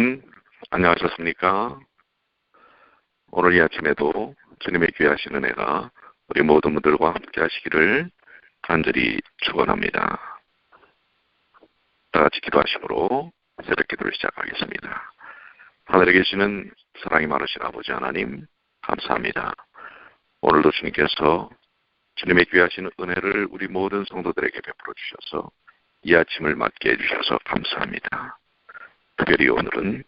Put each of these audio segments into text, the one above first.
여러분 안녕하셨습니까? 오늘 이 아침에도 주님의 귀하신 은혜가 우리 모든 분들과 함께 하시기를 간절히 축원합니다. 다 같이 기도하심으로 새벽 기도를 시작하겠습니다. 하늘에 계시는 사랑이 많으신 아버지 하나님 감사합니다. 오늘도 주님께서 주님의 귀하신 은혜를 우리 모든 성도들에게 베풀어 주셔서 이 아침을 맞게 해주셔서 감사합니다. 특별히 오늘은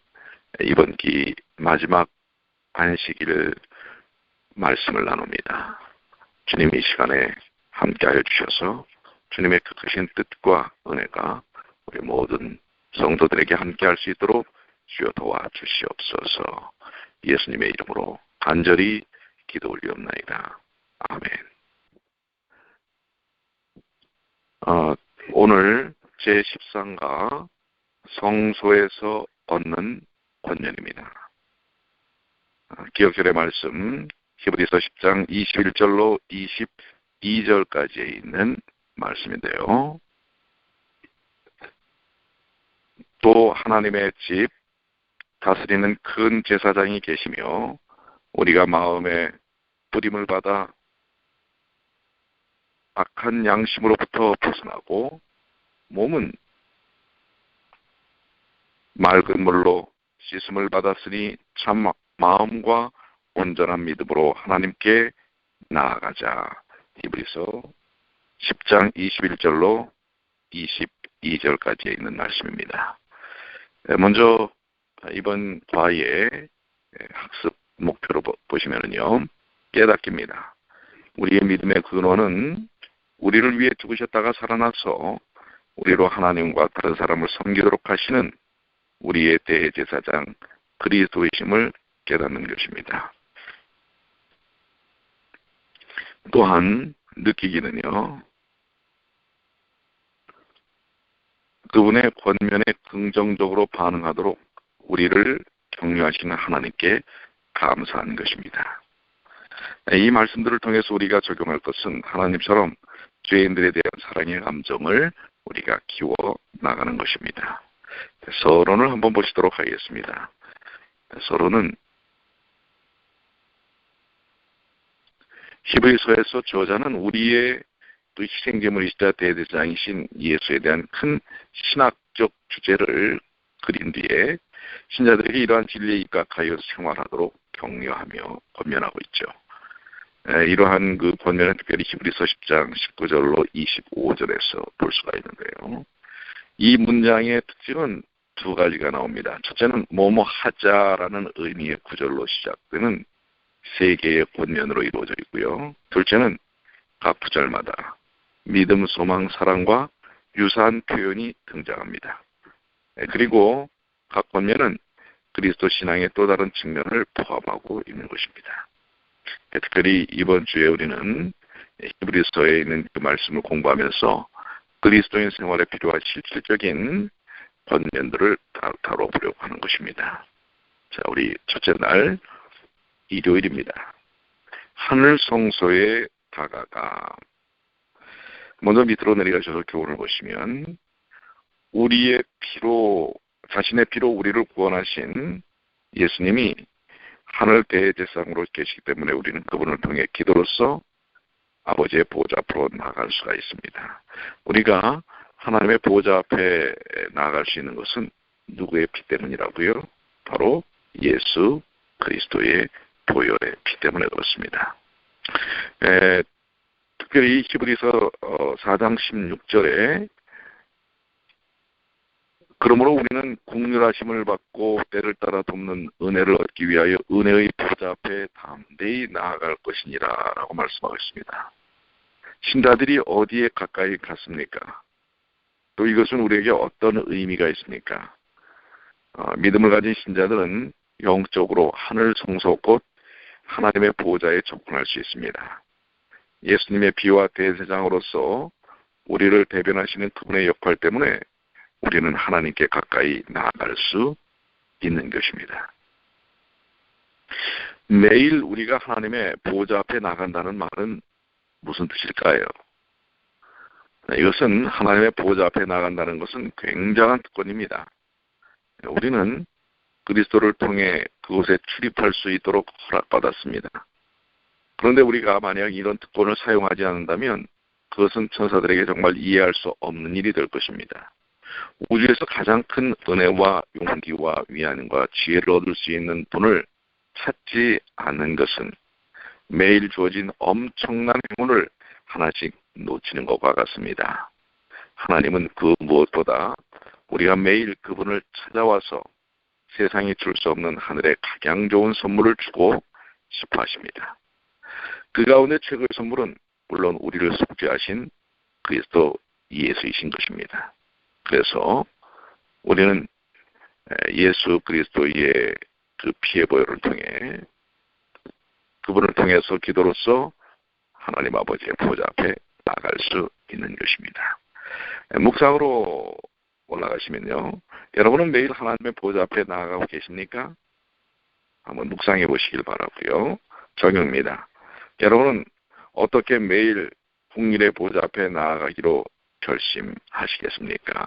이번 기 마지막 안식일 말씀을 나눕니다. 주님 이 시간에 함께하여 주셔서 주님의 그 크신 뜻과 은혜가 우리 모든 성도들에게 함께할 수 있도록 주여 도와주시옵소서. 예수님의 이름으로 간절히 기도 올리옵나이다. 아멘. 어, 오늘 제13가 성소에서 얻는 권면입니다. 아, 기억절의 말씀 히브리서 10장 21절로 22절까지에 있는 말씀인데요. 또 하나님의 집 다스리는 큰 제사장이 계시며 우리가 마음에 뿌림을 받아 악한 양심으로부터 벗어나고 몸은 맑은 물로 씻음을 받았으니 참 마음과 온전한 믿음으로 하나님께 나아가자. 히브리서 10장 21절로 22절까지에 있는 말씀입니다. 네, 먼저 이번 과의 학습 목표로 보시면은요, 깨닫기입니다. 우리의 믿음의 근원은 우리를 위해 죽으셨다가 살아나서 우리로 하나님과 다른 사람을 섬기도록 하시는 우리의 대제사장 그리스도이심을 깨닫는 것입니다. 또한 느끼기는요. 그분의 권면에 긍정적으로 반응하도록 우리를 격려하시는 하나님께 감사하는 것입니다. 이 말씀들을 통해서 우리가 적용할 것은 하나님처럼 죄인들에 대한 사랑의 감정을 우리가 키워 나가는 것입니다. 서론을 한번 보시도록 하겠습니다. 서론은 히브리서에서 저자는 우리의 또 희생제물이시자 대대장이신 예수에 대한 큰 신학적 주제를 그린 뒤에 신자들에게 이러한 진리에 입각하여 생활하도록 격려하며 권면하고 있죠. 이러한 그 권면은 특별히 히브리서 10장 19절로 25절에서 볼 수가 있는데요. 이 문장의 특징은 두 가지가 나옵니다. 첫째는 뭐뭐 하자라는 의미의 구절로 시작되는 세 개의 권면으로 이루어져 있고요. 둘째는 각 구절마다 믿음, 소망, 사랑과 유사한 표현이 등장합니다. 그리고 각 권면은 그리스도 신앙의 또 다른 측면을 포함하고 있는 것입니다. 특별히 이번 주에 우리는 히브리서에 있는 그 말씀을 공부하면서 그리스도인 생활에 필요한 실질적인 권면들을 다뤄보려고 하는 것입니다. 자, 우리 첫째 날 일요일입니다. 하늘 성소에 다가가 먼저 밑으로 내려가셔서 교훈을 보시면 우리의 피로 자신의 피로 우리를 구원하신 예수님이 하늘 대제상으로 계시기 때문에 우리는 그분을 통해 기도로서 아버지의 보좌 앞으로 나갈 수가 있습니다. 우리가 하나님의 보좌 앞에 나아갈 수 있는 것은 누구의 피 때문이라고요? 바로 예수 그리스도의 보혈의 피 때문에 그렇습니다. 에, 특별히 히브리서 4장 어, 16절에 그러므로 우리는 국률하심을 받고 때를 따라 돕는 은혜를 얻기 위하여 은혜의 보좌 앞에 담대히 나아갈 것이니라 라고 말씀하고 있습니다. 신자들이 어디에 가까이 갔습니까? 또 이것은 우리에게 어떤 의미가 있습니까? 어, 믿음을 가진 신자들은 영적으로 하늘 성소 곧 하나님의 보호자에 접근할 수 있습니다. 예수님의 비와 대세장으로서 우리를 대변하시는 그분의 역할 때문에 우리는 하나님께 가까이 나아갈 수 있는 것입니다. 매일 우리가 하나님의 보호자 앞에 나간다는 말은 무슨 뜻일까요? 이것은 하나님의 보호자 앞에 나간다는 것은 굉장한 특권입니다. 우리는 그리스도를 통해 그곳에 출입할 수 있도록 허락받았습니다. 그런데 우리가 만약 이런 특권을 사용하지 않는다면 그것은 천사들에게 정말 이해할 수 없는 일이 될 것입니다. 우주에서 가장 큰 은혜와 용기와 위안과 지혜를 얻을 수 있는 분을 찾지 않는 것은 매일 주어진 엄청난 행운을 하나씩 놓치는 것과 같습니다. 하나님은 그 무엇보다 우리가 매일 그분을 찾아와서 세상이 줄 수 없는 하늘의 가장 좋은 선물을 주고 싶어 하십니다. 그 가운데 최고의 선물은 물론 우리를 속죄하신 그리스도 예수이신 것입니다. 그래서 우리는 예수 그리스도의 그 피해 보혈을 통해 그분을 통해서 기도로서 하나님 아버지의 보좌 앞에 나갈 수 있는 것입니다. 묵상으로 올라가시면요. 여러분은 매일 하나님의 보좌 앞에 나아가고 계십니까? 한번 묵상해 보시길 바라고요. 적용입니다. 여러분은 어떻게 매일 국일의 보좌 앞에 나아가기로 결심하시겠습니까?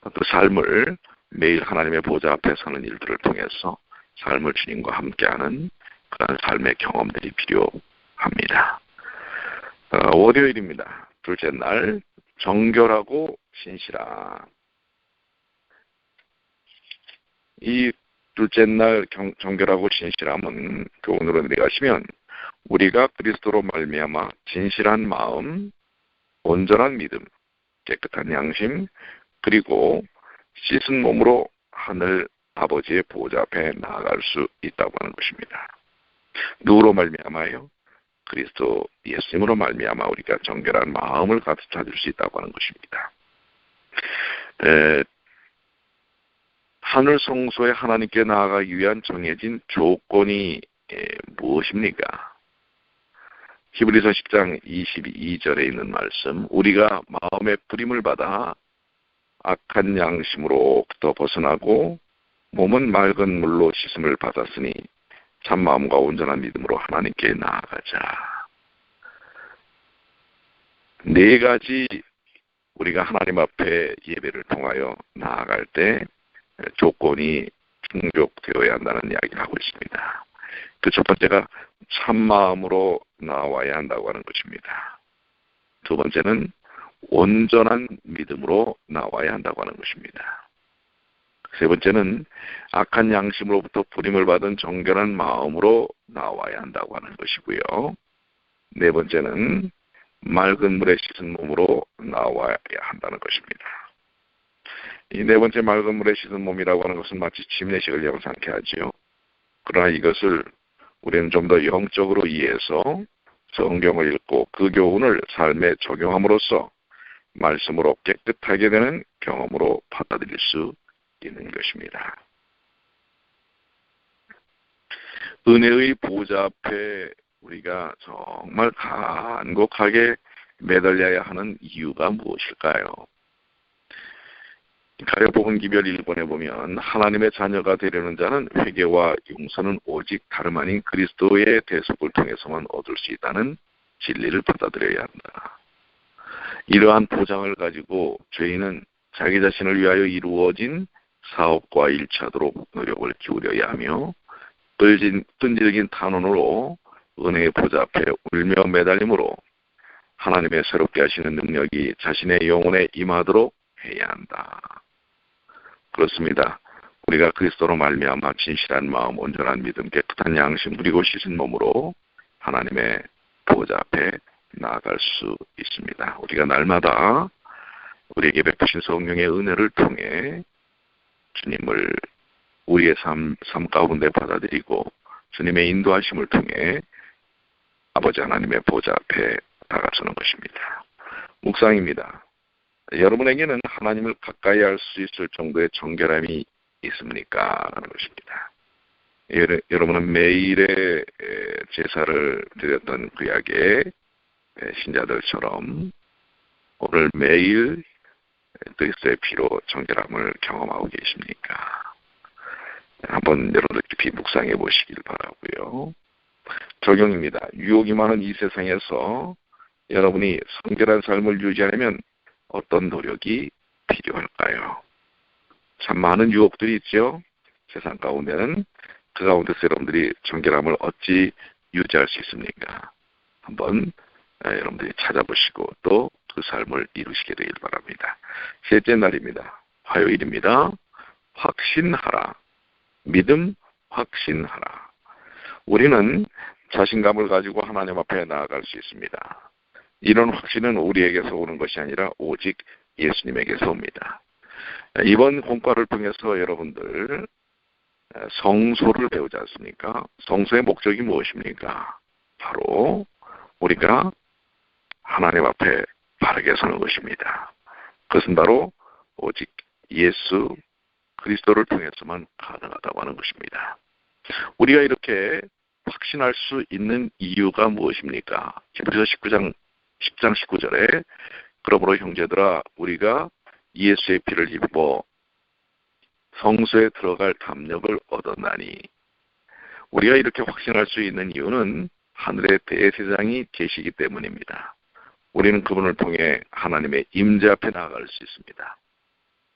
그 삶을 매일 하나님의 보좌 앞에 서는 일들을 통해서 삶을 주님과 함께하는 그런 삶의 경험들이 필요합니다. 어, 월요일입니다. 둘째 날 정결하고 신실한 이 둘째 날 경, 정결하고 진실함은 교훈으로 그 내가시면 우리가 그리스도로 말미암아 진실한 마음, 온전한 믿음, 깨끗한 양심, 그리고 씻은 몸으로 하늘 아버지의 보좌 앞에 나아갈 수 있다고 하는 것입니다. 누구로 말미암아요? 그리스도 예수님으로 말미암아 우리가 정결한 마음을 가득 찾을 수 있다고 하는 것입니다. 에, 하늘 성소에 하나님께 나아가기 위한 정해진 조건이 에, 무엇입니까? 히브리서 10장 22절에 있는 말씀 우리가 마음의 뿌림을 받아 악한 양심으로부터 벗어나고 몸은 맑은 물로 씻음을 받았으니 참 마음과 온전한 믿음으로 하나님께 나아가자. 네 가지 우리가 하나님 앞에 예배를 통하여 나아갈 때 조건이 충족되어야 한다는 이야기를 하고 있습니다. 그 첫 번째가 참 마음으로 나와야 한다고 하는 것입니다. 두 번째는 온전한 믿음으로 나와야 한다고 하는 것입니다. 세 번째는 악한 양심으로부터 부림을 받은 정결한 마음으로 나와야 한다고 하는 것이고요. 네 번째는 맑은 물에 씻은 몸으로 나와야 한다는 것입니다. 이 네 번째 맑은 물에 씻은 몸이라고 하는 것은 마치 침례식을 영상케 하지요. 그러나 이것을 우리는 좀 더 영적으로 이해해서 성경을 읽고 그 교훈을 삶에 적용함으로써 말씀으로 깨끗하게 되는 경험으로 받아들일 수 있는 것입니다. 은혜의 보좌 앞에 우리가 정말 간곡하게 매달려야 하는 이유가 무엇일까요? 가요복음 기별 1번에 보면 하나님의 자녀가 되려는 자는 회개와 용서는 오직 다름 아닌 그리스도의 대속을 통해서만 얻을 수 있다는 진리를 받아들여야 한다. 이러한 보장을 가지고 죄인은 자기 자신을 위하여 이루어진 사업과 일차도록 노력을 기울여야 하며 끈질긴, 끈질긴 탄원으로 은혜의 보좌 앞에 울며 매달림으로 하나님의 새롭게 하시는 능력이 자신의 영혼에 임하도록 해야 한다. 그렇습니다. 우리가 그리스도로 말미암아 진실한 마음, 온전한 믿음, 깨끗한 양심, 그리고 씻은 몸으로 하나님의 보좌 앞에 나아갈 수 있습니다. 우리가 날마다 우리에게 베푸신 성령의 은혜를 통해 주님을 우리의 삶, 삶 가운데 받아들이고 주님의 인도하심을 통해 아버지 하나님의 보좌 앞에 다가서는 것입니다. 묵상입니다. 여러분에게는 하나님을 가까이 할 수 있을 정도의 정결함이 있습니까? 라는 것입니다. 여러분은 매일의 제사를 드렸던 구약의 신자들처럼 오늘 매일 그리스도의 피로 정결함을 경험하고 계십니까? 한번 여러분들 깊이 묵상해 보시길 바라고요. 적용입니다. 유혹이 많은 이 세상에서 여러분이 성결한 삶을 유지하려면 어떤 노력이 필요할까요? 참 많은 유혹들이 있죠. 세상 가운데는 그 가운데서 여러분들이 정결함을 어찌 유지할 수 있습니까? 한번 여러분들이 찾아보시고 또 그 삶을 이루시게 되길 바랍니다. 셋째 날입니다. 화요일입니다. 확신하라. 믿음 확신하라. 우리는 자신감을 가지고 하나님 앞에 나아갈 수 있습니다. 이런 확신은 우리에게서 오는 것이 아니라 오직 예수님에게서 옵니다. 이번 공과를 통해서 여러분들 성소를 배우지 않습니까? 성소의 목적이 무엇입니까? 바로 우리가 하나님 앞에 바르게 서는 것입니다. 그것은 바로 오직 예수 그리스도를 통해서만 가능하다고 하는 것입니다. 우리가 이렇게 확신할 수 있는 이유가 무엇입니까? 히브리서 19장 10장 19절에 그러므로 형제들아 우리가 예수의 피를 입어 성소에 들어갈 담력을 얻었나니 우리가 이렇게 확신할 수 있는 이유는 하늘의 대세상이 계시기 때문입니다. 우리는 그분을 통해 하나님의 임재 앞에 나아갈 수 있습니다.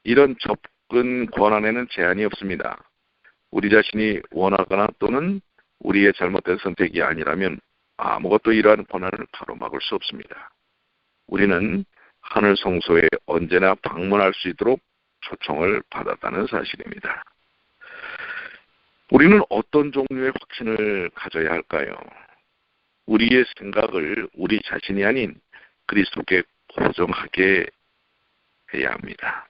이런 접근 권한에는 제한이 없습니다. 우리 자신이 원하거나 또는 우리의 잘못된 선택이 아니라면 아무것도 이러한 권한을 가로막을 수 없습니다. 우리는 하늘 성소에 언제나 방문할 수 있도록 초청을 받았다는 사실입니다. 우리는 어떤 종류의 확신을 가져야 할까요? 우리의 생각을 우리 자신이 아닌 그리스도께 고정하게 해야 합니다.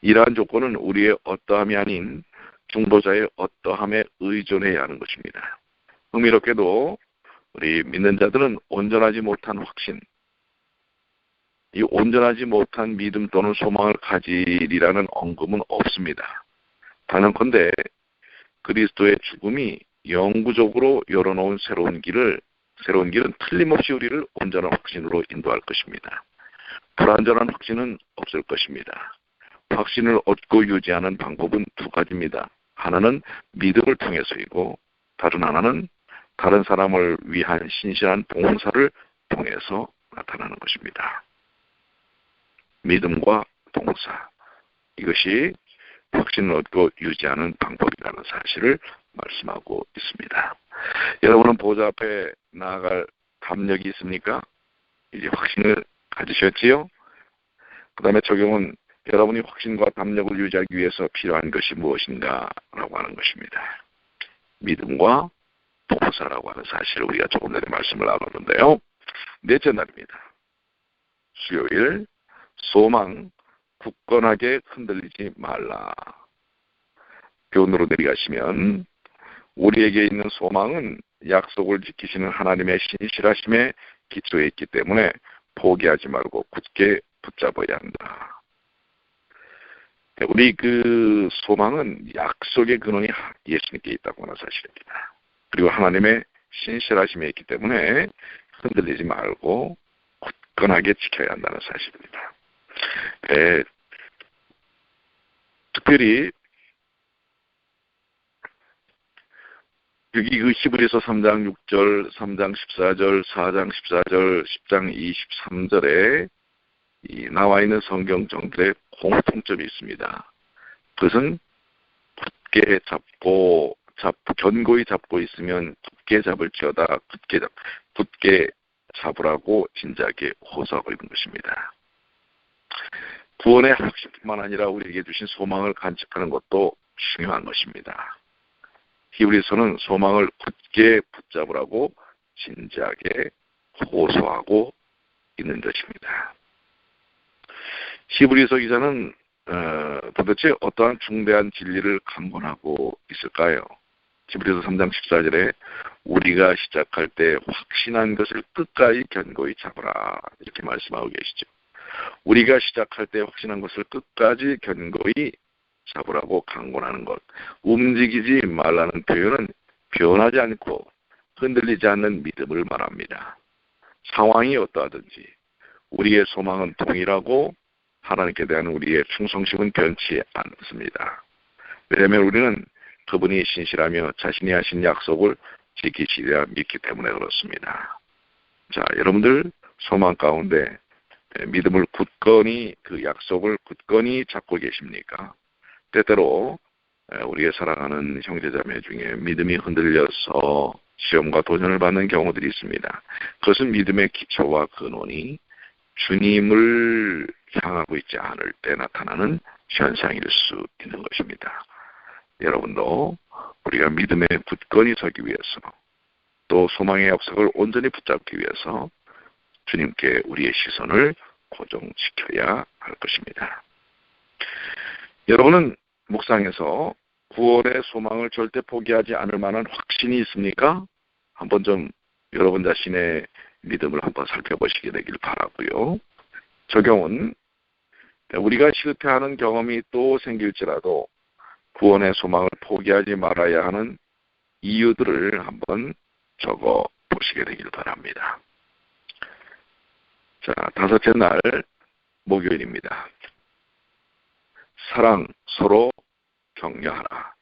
이러한 조건은 우리의 어떠함이 아닌 중보자의 어떠함에 의존해야 하는 것입니다. 흥미롭게도 우리 믿는 자들은 온전하지 못한 확신, 이 온전하지 못한 믿음 또는 소망을 가지리라는 언급은 없습니다. 단언컨대 그리스도의 죽음이 영구적으로 열어놓은 새로운 길을 새로운 길은 틀림없이 우리를 온전한 확신으로 인도할 것입니다. 불완전한 확신은 없을 것입니다. 확신을 얻고 유지하는 방법은 두 가지입니다. 하나는 믿음을 통해서이고 다른 하나는 다른 사람을 위한 신실한 봉사를 통해서 나타나는 것입니다. 믿음과 봉사 이것이 확신을 얻고 유지하는 방법이라는 사실을 말씀하고 있습니다. 여러분은 보좌 앞에 나아갈 담력이 있습니까? 이제 확신을 가지셨지요? 그 다음에 적용은 여러분이 확신과 담력을 유지하기 위해서 필요한 것이 무엇인가 라고 하는 것입니다. 믿음과 봉사라고 하는 사실을 우리가 조금 전에 말씀을 나눴는데요. 넷째 날입니다. 수요일 소망 굳건하게 흔들리지 말라. 교훈으로 내려가시면 우리에게 있는 소망은 약속을 지키시는 하나님의 신실하심에 기초해 있기 때문에 포기하지 말고 굳게 붙잡아야 한다. 우리 그 소망은 약속의 근원이 예수님께 있다고 하는 사실입니다. 그리고 하나님의 신실하심에 있기 때문에 흔들리지 말고 굳건하게 지켜야 한다는 사실입니다. 에, 특별히 여기 그 히브리서 3장 6절, 3장 14절, 4장 14절, 10장 23절에 나와 있는 성경 정들의 공통점이 있습니다. 그것은 굳게 잡고 잡 견고히 잡고 있으면 굳게 잡을지어다 굳게 잡 굳게 잡으라고 진작에 호소하고 있는 것입니다. 구원의 확신뿐만 아니라 우리에게 주신 소망을 간직하는 것도 중요한 것입니다. 히브리서는 소망을 굳게 붙잡으라고 진지하게 호소하고 있는 것입니다. 히브리서 기자는 어, 도대체 어떠한 중대한 진리를 강권하고 있을까요? 히브리서 3장 14절에 우리가 시작할 때 확신한 것을 끝까지 견고히 잡으라 이렇게 말씀하고 계시죠. 우리가 시작할 때 확신한 것을 끝까지 견고히 잡으라고 강권하는 것. 움직이지 말라는 표현은 변하지 않고 흔들리지 않는 믿음을 말합니다. 상황이 어떠하든지 우리의 소망은 동일하고 하나님께 대한 우리의 충성심은 변치 않습니다. 왜냐하면 우리는 그분이 신실하며 자신이 하신 약속을 지키시리라 믿기 때문에 그렇습니다. 자, 여러분들 소망 가운데 믿음을 굳건히 그 약속을 굳건히 잡고 계십니까? 때때로 우리의 사랑하는 형제자매 중에 믿음이 흔들려서 시험과 도전을 받는 경우들이 있습니다. 그것은 믿음의 기초와 근원이 주님을 향하고 있지 않을 때 나타나는 현상일 수 있는 것입니다. 여러분도 우리가 믿음의 굳건히 서기 위해서 또 소망의 약속을 온전히 붙잡기 위해서 주님께 우리의 시선을 고정시켜야 할 것입니다. 여러분은 묵상에서 9월의 소망을 절대 포기하지 않을 만한 확신이 있습니까? 한번 좀 여러분 자신의 믿음을 한번 살펴보시게 되길 바라고요. 적용은 우리가 실패하는 경험이 또 생길지라도 구원의 소망을 포기하지 말아야 하는 이유들을 한번 적어 보시게 되길 바랍니다. 자, 다섯째 날 목요일입니다. 사랑 서로 격려하라.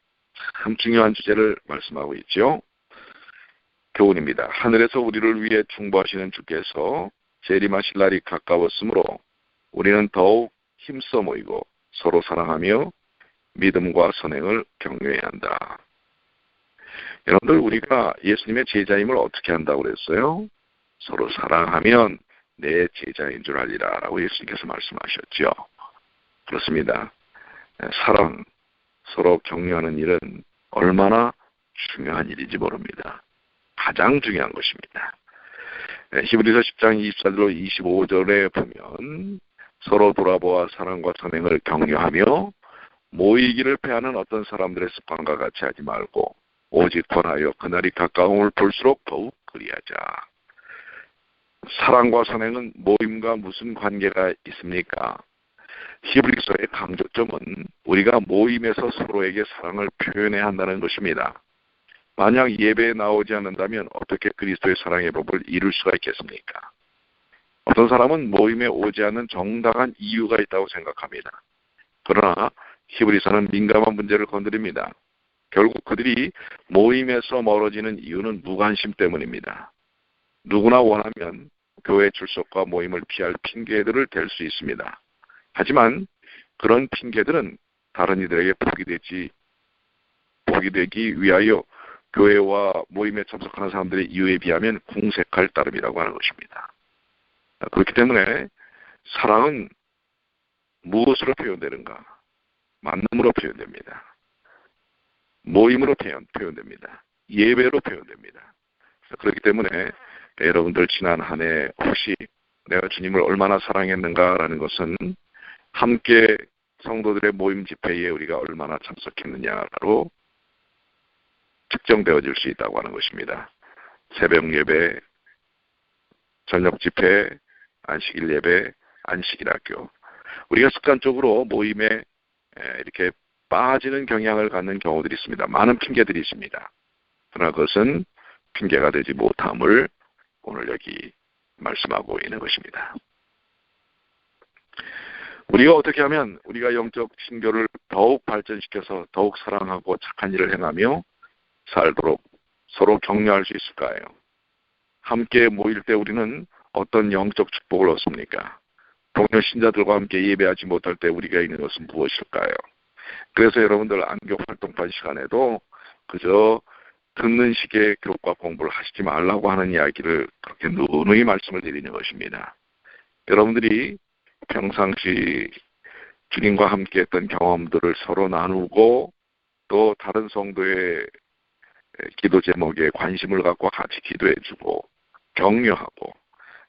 참 중요한 주제를 말씀하고 있죠. 교훈입니다. 하늘에서 우리를 위해 충보하시는 주께서 재림하실 날이 가까웠으므로 우리는 더욱 힘써 모이고 서로 사랑하며 믿음과 선행을 격려해야 한다. 여러분들 우리가 예수님의 제자임을 어떻게 한다고 그랬어요? 서로 사랑하면 내 제자인 줄 알리라 라고 예수님께서 말씀하셨죠. 그렇습니다. 사랑, 서로 격려하는 일은 얼마나 중요한 일인지 모릅니다. 가장 중요한 것입니다. 히브리서 10장 24절로 25절에 보면 서로 돌아보아 사랑과 선행을 격려하며 모이기를 패하는 어떤 사람들의 습관과 같이 하지 말고 오직 권하여 그날이 가까움을 볼수록 더욱 그리하자. 사랑과 선행은 모임과 무슨 관계가 있습니까? 히브리서의 강조점은 우리가 모임에서 서로에게 사랑을 표현해야 한다는 것입니다. 만약 예배에 나오지 않는다면 어떻게 그리스도의 사랑의 법을 이룰 수가 있겠습니까? 어떤 사람은 모임에 오지 않는 정당한 이유가 있다고 생각합니다. 그러나 히브리서는 민감한 문제를 건드립니다. 결국 그들이 모임에서 멀어지는 이유는 무관심 때문입니다. 누구나 원하면 교회 출석과 모임을 피할 핑계들을 댈 수 있습니다. 하지만 그런 핑계들은 다른 이들에게 복이 되지 복이 되기 위하여 교회와 모임에 참석하는 사람들의 이유에 비하면 궁색할 따름이라고 하는 것입니다. 그렇기 때문에 사랑은 무엇으로 표현되는가? 만남으로 표현됩니다. 모임으로 표현, 표현됩니다. 예배로 표현됩니다. 그렇기 때문에 여러분들 지난 한 해 혹시 내가 주님을 얼마나 사랑했는가라는 것은 함께 성도들의 모임 집회에 우리가 얼마나 참석했느냐로 측정되어질 수 있다고 하는 것입니다. 새벽 예배, 저녁 집회, 안식일 예배, 안식일 학교. 우리가 습관적으로 모임에 이렇게 빠지는 경향을 갖는 경우들이 있습니다. 많은 핑계들이 있습니다. 그러나 그것은 핑계가 되지 못함을 오늘 여기 말씀하고 있는 것입니다. 우리가 어떻게 하면 우리가 영적 신교를 더욱 발전시켜서 더욱 사랑하고 착한 일을 행하며 살도록 서로 격려할 수 있을까요? 함께 모일 때 우리는 어떤 영적 축복을 얻습니까? 동료 신자들과 함께 예배하지 못할 때 우리가 있는 것은 무엇일까요? 그래서 여러분들 안교 활동반 시간에도 그저 듣는 식의 교육과 공부를 하시지 말라고 하는 이야기를 그렇게 누누이 말씀을 드리는 것입니다. 여러분들이 평상시 주님과 함께 했던 경험들을 서로 나누고 또 다른 성도의 기도 제목에 관심을 갖고 같이 기도해주고 격려하고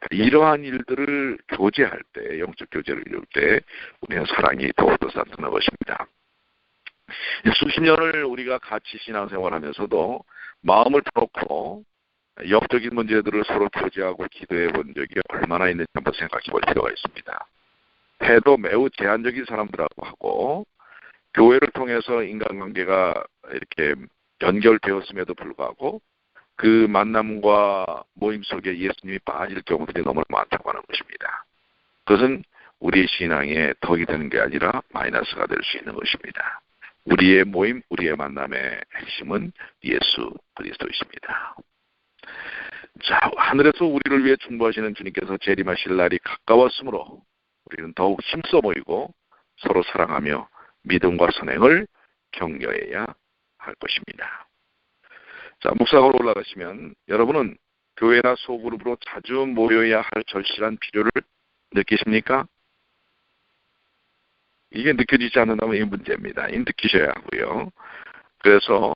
이러한 일들을 교제할 때 영적 교제를 이룰 때 우리는 사랑이 더욱더 산뜻한 것입니다. 수십 년을 우리가 같이 신앙생활하면서도 마음을 터놓고 영적인 문제들을 서로 교제하고 기도해 본 적이 얼마나 있는지 한번 생각해 볼 필요가 있습니다. 해도 매우 제한적인 사람들하고 하고 교회를 통해서 인간관계가 이렇게 연결되었음에도 불구하고 그 만남과 모임 속에 예수님이 빠질 경우들이 너무 많다고 하는 것입니다. 그것은 우리의 신앙에 덕이 되는 게 아니라 마이너스가 될 수 있는 것입니다. 우리의 모임, 우리의 만남의 핵심은 예수 그리스도이십니다. 자, 하늘에서 우리를 위해 충보하시는 주님께서 재림하실 날이 가까웠으므로 우리는 더욱 힘써 보이고 서로 사랑하며 믿음과 선행을 격려해야 할 것입니다. 자, 묵상으로 올라가시면 여러분은 교회나 소그룹으로 자주 모여야 할 절실한 필요를 느끼십니까? 이게 느껴지지 않는다면 이 문제입니다. 이 느끼셔야 하고요. 그래서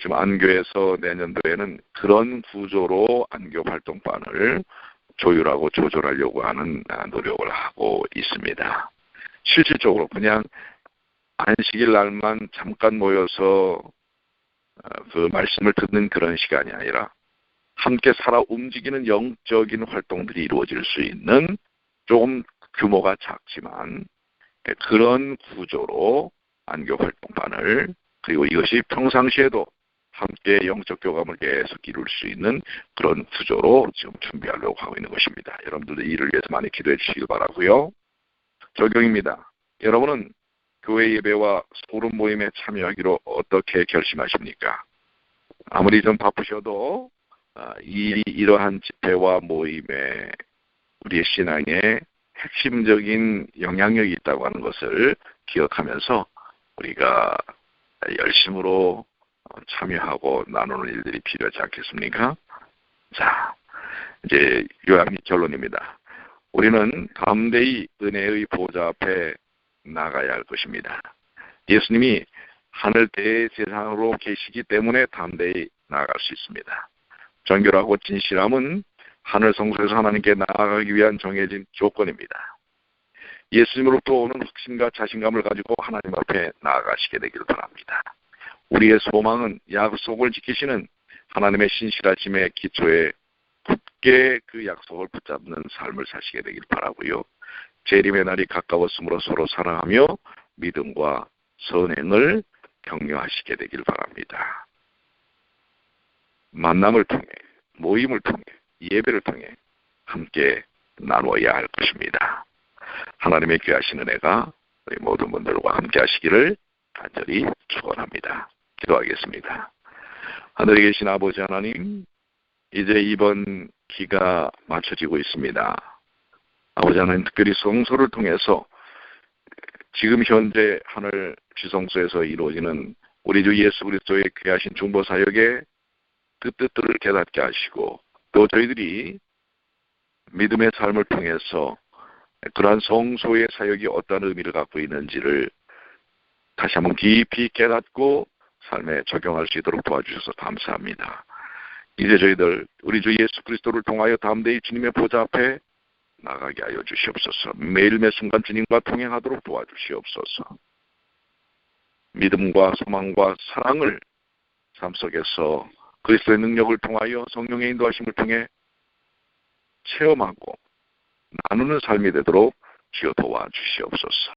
지금 안교에서 내년도에는 그런 구조로 안교 활동반을 조율하고 조절하려고 하는 노력을 하고 있습니다. 실질적으로 그냥 안식일 날만 잠깐 모여서 그 말씀을 듣는 그런 시간이 아니라 함께 살아 움직이는 영적인 활동들이 이루어질 수 있는 조금 규모가 작지만 그런 구조로 안교 활동반을 그리고 이것이 평상시에도 함께 영적 교감을 계속 이룰 수 있는 그런 구조로 지금 준비하려고 하고 있는 것입니다. 여러분들도 이를 위해서 많이 기도해 주시길 바라고요. 적용입니다. 여러분은 교회 예배와 소름 모임에 참여하기로 어떻게 결심하십니까? 아무리 좀 바쁘셔도 이 이러한 집회와 모임에 우리의 신앙에 핵심적인 영향력이 있다고 하는 것을 기억하면서 우리가 열심으로 참여하고 나누는 일들이 필요하지 않겠습니까? 자, 이제 요약이 결론입니다. 우리는 담대히 은혜의 보좌 앞에 나가야 할 것입니다. 예수님이 하늘 대제사장으로 계시기 때문에 담대히 나아갈 수 있습니다. 정결하고 진실함은 하늘 성소에서 하나님께 나아가기 위한 정해진 조건입니다. 예수님으로부터 오는 확신과 자신감을 가지고 하나님 앞에 나아가시게 되기를 바랍니다. 우리의 소망은 약속을 지키시는 하나님의 신실하심의 기초에 굳게 그 약속을 붙잡는 삶을 사시게 되길 바라고요. 재림의 날이 가까웠으므로 서로 사랑하며 믿음과 선행을 격려하시게 되길 바랍니다. 만남을 통해 모임을 통해 예배를 통해 함께 나누어야 할 것입니다. 하나님의 귀하신 은혜가 우리 모든 분들과 함께 하시기를 간절히 축원합니다. 기도하겠습니다. 하늘에 계신 아버지 하나님, 이제 이번 기가 맞춰지고 있습니다. 아버지 하나님 특별히 성소를 통해서 지금 현재 하늘 지성소에서 이루어지는 우리 주 예수 그리스도의 귀하신 중보 사역의 그 뜻들을 깨닫게 하시고 또 저희들이 믿음의 삶을 통해서 그러한 성소의 사역이 어떤 의미를 갖고 있는지를 다시 한번 깊이 깨닫고 삶에 적용할 수 있도록 도와주셔서 감사합니다. 이제 저희들 우리 주 예수 그리스도를 통하여 담대히 주님의 보좌 앞에 나가게 하여 주시옵소서. 매일 매 순간 주님과 통행하도록 도와주시옵소서. 믿음과 소망과 사랑을 삶 속에서 그리스도의 능력을 통하여 성령의 인도하심을 통해 체험하고 나누는 삶이 되도록 주여 도와주시옵소서.